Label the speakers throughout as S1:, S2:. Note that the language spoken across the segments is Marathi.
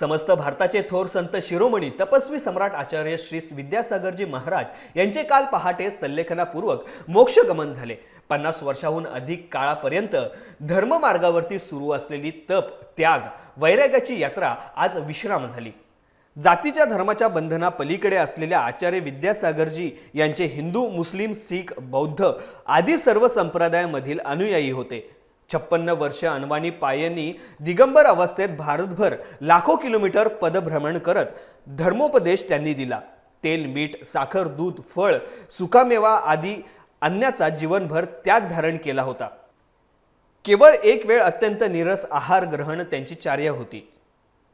S1: समस्त भारताचे थोर संत शिरोमणी तपस्वी सम्राट आचार्य श्री विद्यासागरजी महाराज यांचे काल पहाटे संलेखनापूर्वक मोक्षगमन झाले. पन्नास वर्षाहून अधिक काळापर्यंत धर्ममार्गावरती सुरू असलेली तप त्याग वैराग्याची यात्रा आज विश्राम झाली. जातीच्या धर्माच्या बंधना पलीकडे असलेल्या आचार्य विद्यासागरजी यांचे हिंदू मुस्लिम शीख बौद्ध आदी सर्व संप्रदायामधील अनुयायी होते. छप्पन्न वर्ष अनवाणी पायांनी दिगंबर अवस्थेत भारतभर लाखो किलोमीटर पदभ्रमण करत धर्मोपदेश त्यांनी दिला. तेल मीठ साखर दूध फळ सुकामेवा आदी अन्नाचा जीवनभर त्याग धारण केला होता. केवळ एक वेळ अत्यंत निरस आहार ग्रहण त्यांची चार्य होती.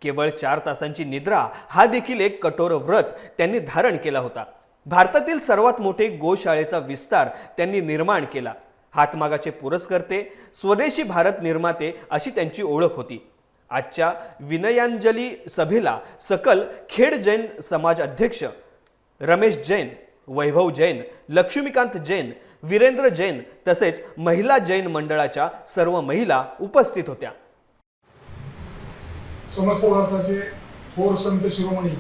S1: केवळ चार तासांची निद्रा हा देखील एक कठोर व्रत त्यांनी धारण केला होता. भारतातील सर्वात मोठे गोशाळेचा विस्तार त्यांनी निर्माण केला. हातमागाचे पुरस्कर्ते स्वदेशी भारत निर्माते अशी त्यांची ओळख होती. आजच्या विनयांजली सभेला सकल खेड जैन समाज अध्यक्ष रमेश जैन वैभव जैन लक्ष्मीकांत जैन वीरेंद्र जैन तसेच महिला जैन मंडळाच्या सर्व महिला उपस्थित होत्या.
S2: समस्त भारताचे थोर संत शिरोमणी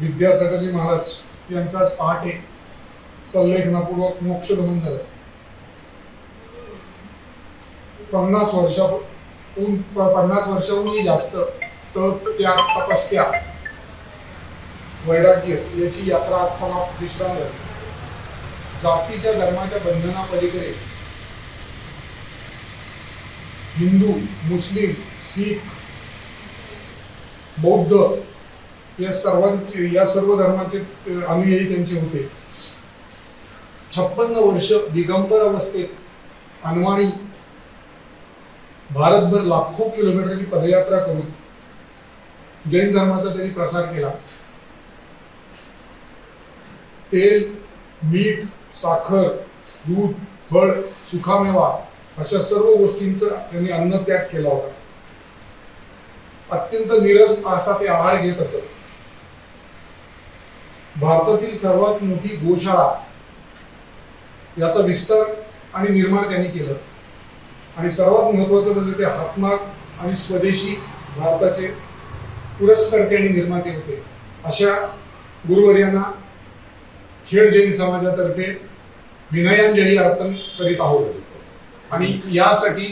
S2: विद्यासागरजी महाराज यांचा पहाटे संलेखनापूर्वक मोक्षगमन झालं. पन्नास वर्षाहून पन्नास वर्षाहूनही जास्त तप त्याग तपस्या वैराग्य याची यात्रा आज समाप्त विश्राम झाली जातीच्या धर्माच्या बंधनापलीकडे हिंदू मुस्लिम शीख बौद्ध या सर्वांचे या सर्व धर्माचे अनुयायी त्यांचे होते. छप्पन्न वर्ष दिगंबर अवस्थेत अनवाणी भारतभर लाखो किलोमीटरची पदयात्रा करून जैन धर्माचा त्यांनी प्रसार केला. तेल मीठ साखर दूध फळ सुखामेवा अशा सर्व गोष्टींचा त्यांनी अन्नत्याग केला होता. अत्यंत निरस असा ते आहार घेत असत. भारतातील सर्वात मोठी गोशाळा याचा विस्तार आणि निर्माण त्यांनी केलं. आणि सर्वात महत्वाचं म्हणजे ते हातमाग आणि स्वदेशी भारताचे पुरस्कर्ते आणि निर्माते होते. अशा गुरुवर्यांना खेळ जैन समाजातर्फे विनयांजली अर्पण करीत आहोत. आणि यासाठी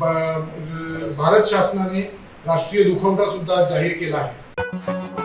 S2: भारत शासनाने राष्ट्रीय दुखवटा सुद्धा जाहीर केला आहे.